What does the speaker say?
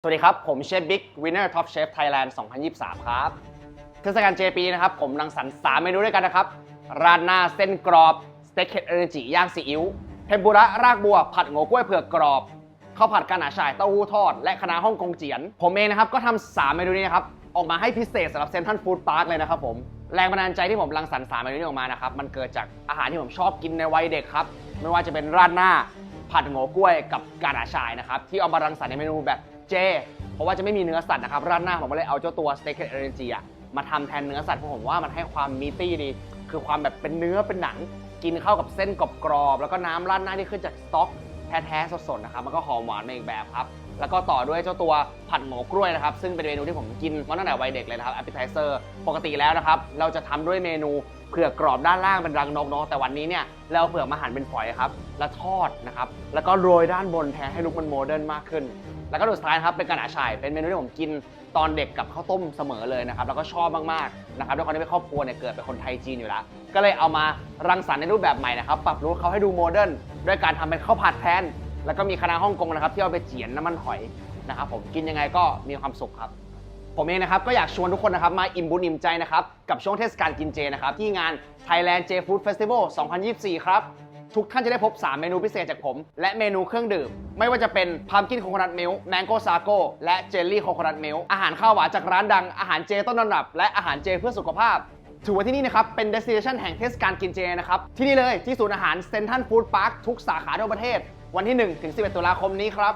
สวัสดีครับ ผมเชฟบิ๊กวินเนอร์ท็อปเชฟไทยแลนด์ 2023 ครับเทศกาลเจปีนะครับ ผมรังสรรค์สามเมนูด้วยกันนะครับ ราดหน้าเส้นกรอบ สเต็กเห็ดเอเนจิย่างซีอิ๊วเทมปุระรากบัว ผัดโงกล้วยเผือกกรอบข้าวผัดกาหนาฉ่ายเต้าหู้ทอด และคณะน้าฮ่องกงเจียน ผมเองนะครับ ก็ทำสามเมนูนี้นะครับ ออกมาให้พิเศษสำหรับเซนทรัลฟู้ดพาร์คเลยนะครับผมแรงบันดาลใจที่ผมรังสรรค์สามเมนูนี้ออกมานะครับมันเกิดจากอาหารที่ผมชอบกินในวัยเด็กครับไม่ว่าจะเป็นราดหน้าผัดโงกล้วยกับกาหนาชายนะครับที่เอามารังสรรค์ในเมนูแบบ เจ เพราะว่าจะไม่มีเนื้อสัตว์นะครับราดหน้าผมก็เลยเอาเจ้าตัวสเต็กเอเนจีอะมาทำแทนเนื้อสัตว์เพราะผมว่ามันให้ความมีตี้ดี คือความแบบเป็นเนื้อเป็นหนัง กินเข้ากับเส้นกรอบๆแล้วก็น้ำราดหน้าที่ขึ้นจากสต๊อกแท้ๆสดๆนะครับมันก็หอมหวานในอีกแบบครับแล้วก็ต่อด้วยเจ้าตัวผัดโงกล้วยนะครับ ซึ่งเป็นเมนูที่ผมกินมาตั้งแต่วัยเด็กเลยนะครับ appetizer ปกติแล้วนะครับ เราจะทำด้วยเมนูเผือกกรอบด้านล่างเป็นรังนกเนาะแต่วันนี้เนี่ยเราเอาเผือกมาหั่นเป็นฝอยครับ แล้วทอดนะครับ แล้วก็โรยด้านบนแทนให้ลุกมันโมเดิร์นมากขึ้น แล้วก็สุดท้ายนะครับเป็นกระหน่าฉ่ายเป็นเมนูที่ผมกินตอนเด็กกับข้าวต้มเสมอเลยนะครับแล้วก็ชอบมากๆนะครับด้วยความที่เป็นครอบครัวเนี่ยเกิดเป็นคนไทยจีนอยู่แล้ว ก็เลยเอามารังสรรค์ในรูปแบบใหม่นะครับปรับรูปเขาให้ดูโมเดิร์นด้วยการทำเป็นข้าวผัดแทนแล้วก็มีคณะฮ่องกงนะครับที่เอาไปเจียนน้ำมันหอยนะครับผมกินยังไงก็มีความสุขครับผมเองนะครับก็อยากชวนทุกคนนะครับมาอิ่มบุญอิ่มใจนะครับกับช่วงเทศกาลกินเจนะครับที่งาน Thailand J Food Festival 2024 ครับ ทุกท่านจะได้พบ 3 เมนูพิเศษจากผม และเมนูเครื่องดื่ม ไม่ว่าจะเป็นพัมกินโคโคนัทมิลแมงโก้ซาโกและเจลลี่โคโคนัทมิลอาหารข้าวหวานจากร้านดังอาหารเจต้นตำรับ และอาหารเจเพื่อสุขภาพถือว่าที่นี่นะครับ เป็น destination แห่งเทศกาลกินเจนะครับ ที่นี่เลยที่ศูนย์อาหารเซนทันฟู้ดพาร์คทุกสาขาทั่วประเทศ วันที่ 1 ถึง 11 ตุลาคมนี้ครับ